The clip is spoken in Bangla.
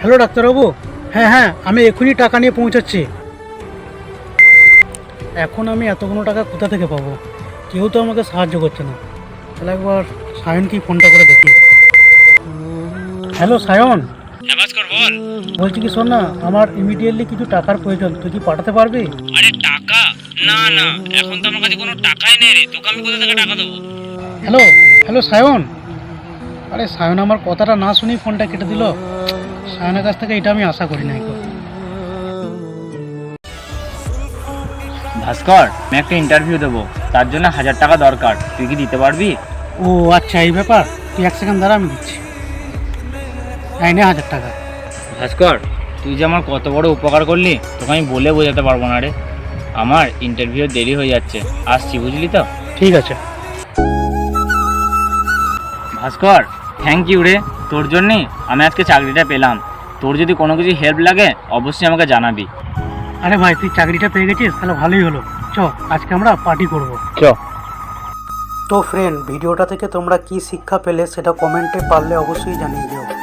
হ্যালো ডাক্তারবাবু। হ্যাঁ হ্যাঁ আমি এখনই টাকা নিয়ে পৌঁছাচ্ছি। এখন আমি এতগুলো টাকা কোথা থেকে পাবো? কেউ তো আমাকে সাহায্য করছে না। তাহলে একবার সায়নকেই ফোনটা করে দেখি। হ্যালো সায়ন। বল। বলছি কি শোন না আমার ইমিডিয়েটলি কিছু টাকার প্রয়োজন। তুই কি পাঠাতে পারবি? আরে টাকা? না না এখন তো আমার কাছে কোনো টাকাই নেই রে। তোকে আমি কোথা থেকে টাকা দেবো? Hello hello Sayan. আরে সায়ন আমার কথাটা না শুনেই ফোনটা কেটে দিল। সায়নের কাছ থেকে এটা আমি আশা করি নাই ভাস্কর আমি একটা ইন্টারভিউ দেবো। তার জন্য হাজার টাকা দরকার। তুই কি দিতে পারবি? ও আচ্ছা এই ব্যাপার? তুই এক সেকেন্ড দ্বারা আমি দিচ্ছি। এই নে হাজার টাকা। ভাস্কর তুই যে আমার কত বড় উপকার করলি তোকে আমি বলে বোঝাতে পারব না রে। আমার ইন্টারভিউ দেরি হয়ে যাচ্ছে। আসছি বুঝলি তো? ঠিক আছে। ভাস্কর থ্যাংক ইউ রে। তোর জন্যে আমি আজকে চাকরিটা পেলাম। তোর যদি কোনো কিছু হেল্প লাগে অবশ্যই আমাকে জানাবি। আরে ভাই তুই চাকরিটা পেয়ে গেছিস? তাহলে ভালোই হলো। চ আজকে আমরা পার্টি করব। চ। তো ফ্রেন্ড ভিডিওটা থেকে তোমরা কি শিক্ষা পেলে সেটা কমেন্টে পারলে অবশ্যই জানিয়ে দিও।